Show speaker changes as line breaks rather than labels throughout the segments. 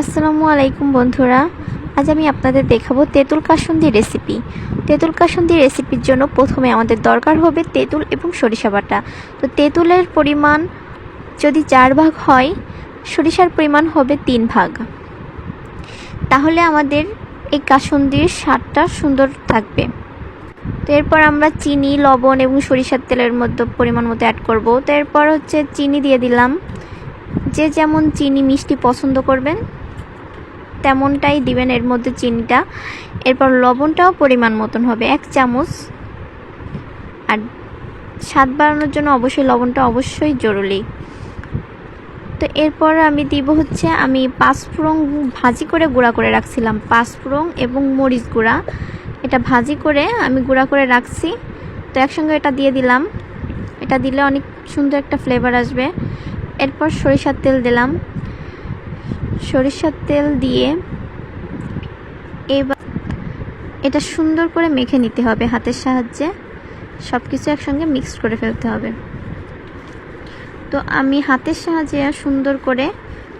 আসসালামু আলাইকুম বন্ধুরা। আজ আমি আপনাদের দেখাবো তেঁতুল কাসুন্দি রেসিপি তেঁতুল কাসুন্দি রেসিপির জন্য প্রথমে আমাদের দরকার হবে তেঁতুল এবং সরিষা বাটা। তো তেঁতুলের পরিমাণ যদি চার ভাগ হয়, সরিষার পরিমাণ হবে তিন ভাগ। তাহলে আমাদের এই কাসুন্দির স্বাদটা সুন্দর থাকবে। তো এরপর আমরা চিনি, লবণ এবং সরিষার তেলের মধ্যে পরিমাণ মতো অ্যাড করব। তো এরপর হচ্ছে চিনি দিয়ে দিলাম। যে যেমন চিনি মিষ্টি পছন্দ করবেন তেমনটাই দিবেন এর মধ্যে চিনিটা। এরপর লবণটাও পরিমাণ মতন হবে, এক চামচ। আর স্বাদ বাড়ানোর জন্য অবশ্যই লবণটা অবশ্যই জরুরি। তো এরপর আমি দিব হচ্ছে, আমি পাঁচফোড়ন ভাজি করে গুঁড়া করে রাখছিলাম পাঁচফোড়ন এবং মরিচ গুঁড়া। এটা ভাজি করে আমি গুঁড়া করে রাখছি। তো একসঙ্গে এটা দিয়ে দিলাম। এটা দিলে অনেক সুন্দর একটা ফ্লেভার আসবে। এরপর সরিষার তেল দিলাম। সরিষার তেল দিয়ে এবার এটা সুন্দর করে মেখে নিতে হবে হাতের সাহায্যে। সব কিছু একসঙ্গে মিক্সড করে ফেলতে হবে। তো আমি হাতের সাহায্যে সুন্দর করে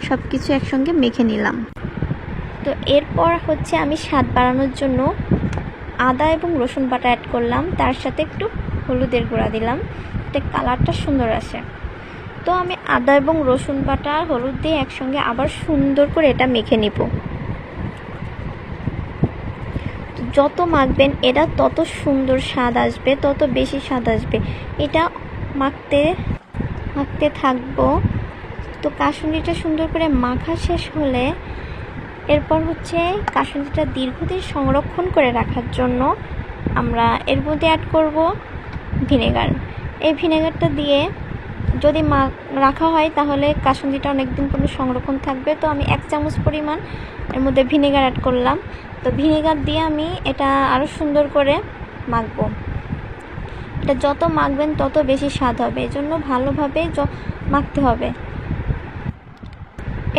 সব কিছু একসঙ্গে মেখে নিলাম। তো এরপর হচ্ছে আমি স্বাদ বাড়ানোর জন্য আদা এবং রসুন বাটা অ্যাড করলাম। তার সাথে একটু হলুদের গুঁড়া দিলাম। এতে কালারটা সুন্দর আসে। তো আমি আদা এবং রসুন বাটা আর হলুদ দিয়ে একসঙ্গে আবার সুন্দর করে এটা মেখে নিব। যত মাখবেন, এটা তত সুন্দর স্বাদ আসবে, তত বেশি স্বাদ আসবে। এটা মাখতে মাখতে থাকব। তো কাসুন্দিটা সুন্দর করে মাখা শেষ হলে এরপর হচ্ছে কাসুন্দিটা দীর্ঘদিন সংরক্ষণ করে রাখার জন্য আমরা এর মধ্যে অ্যাড করব ভিনেগার। এই ভিনেগারটা দিয়ে যদি মা রাখা হয়, তাহলে কাসুন্দিটা অনেকদিন পর্যন্ত সংরক্ষণ থাকবে। তো আমি এক চামচ পরিমাণ এর মধ্যে ভিনেগার অ্যাড করলাম। তো ভিনেগার দিয়ে আমি এটা আরও সুন্দর করে মাখবো। এটা যত মাখবেন, তত বেশি স্বাদ হবে। এজন্য ভালোভাবে মাখতে হবে।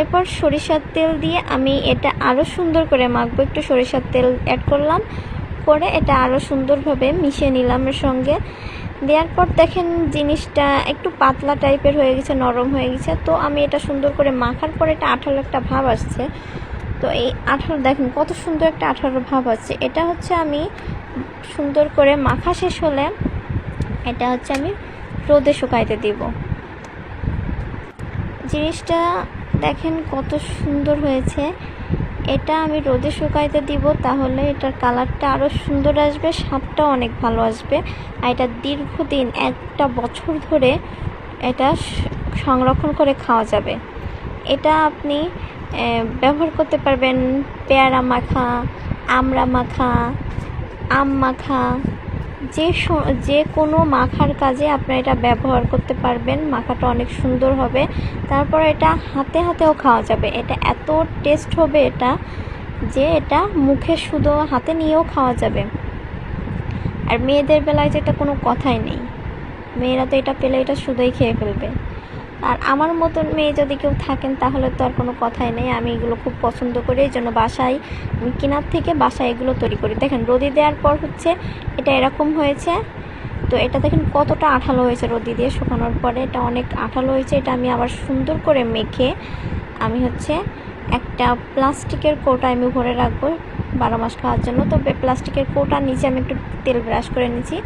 এরপর সরিষার তেল দিয়ে আমি এটা আরও সুন্দর করে মাখবো। একটু সরিষার তেল অ্যাড করলাম। করে এটা আরও সুন্দরভাবে মিশিয়ে নিলাম এর সঙ্গে। দেওয়ার পর দেখেন জিনিসটা একটু পাতলা টাইপের হয়ে গেছে, নরম হয়ে গেছে। তো আমি এটা সুন্দর করে মাখার পর এটা আঠালো একটা ভাব আসছে। তো এই আঠারো দেখেন কত সুন্দর একটা আঠারো ভাব আছে এটা হচ্ছে আমি সুন্দর করে মাখা শেষ হলে এটা হচ্ছে আমি রোদে শুকাইতে দিব। জিনিসটা দেখেন কত সুন্দর হয়েছে। এটা আমি রোদে শুকাইতে দিব, তাহলে এটার কালারটা আরও সুন্দর আসবে, স্বাদটাও অনেক ভালো আসবে। আর এটা দীর্ঘদিন, একটা বছর ধরে এটা সংরক্ষণ করে খাওয়া যাবে। এটা আপনি ব্যবহার করতে পারবেন পেয়ারা মাখা, আমড়া মাখা, আম মাখা যে যে কোনো মাখার কাজে আপনারা এটা ব্যবহার করতে পারবেন। মাখাটা অনেক সুন্দর হবে। তারপর এটা হাতে হাতেও খাওয়া যাবে। এটা এত টেস্ট হবে এটা যে এটা মুখে শুধু হাতে নিয়েও খাওয়া যাবে। আর মেয়েদের বেলায় যেটা কোনো কথাই নেই। মেয়েরা তো এটা পেলে এটা শুধুই খেয়ে ফেলবে। আর আমার মতন মেয়ে যদি কেউ থাকেন, তাহলে তো আর কোনো কথাই নেই। আমি এগুলো খুব পছন্দ করি, এই জন্য বাসায় কেনার থেকে বাসায় এগুলো তৈরি করি। দেখেন, রোদি দেওয়ার পর হচ্ছে এটা এরকম হয়েছে। তো এটা দেখেন কতটা আঠালো হয়েছে রোদি দিয়ে শুকানোর পরে। এটা অনেক আঠালো হয়েছে, এটা আমি আবার সুন্দর করে মেখে আমি হচ্ছে একটা প্লাস্টিকের কৌটা আমি ভরে রাখব বারো মাস খাওয়ার জন্য। তো প্লাস্টিকের কৌটার নিচে আমি একটু তেল ব্রাশ করে নিচ্ছি।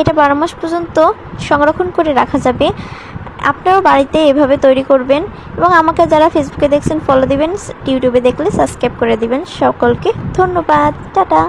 এটা বারো মাস পর্যন্ত সংরক্ষণ করে রাখা যাবে। আপনারাও বাড়িতে এভাবে তৈরি করবেন এবং আমাকে যারা ফেসবুকে দেখছেন ফলো দিবেন ইউটিউবে দেখলে সাবস্ক্রাইব করে দিবেন। সকলকে ধন্যবাদ। টাটা।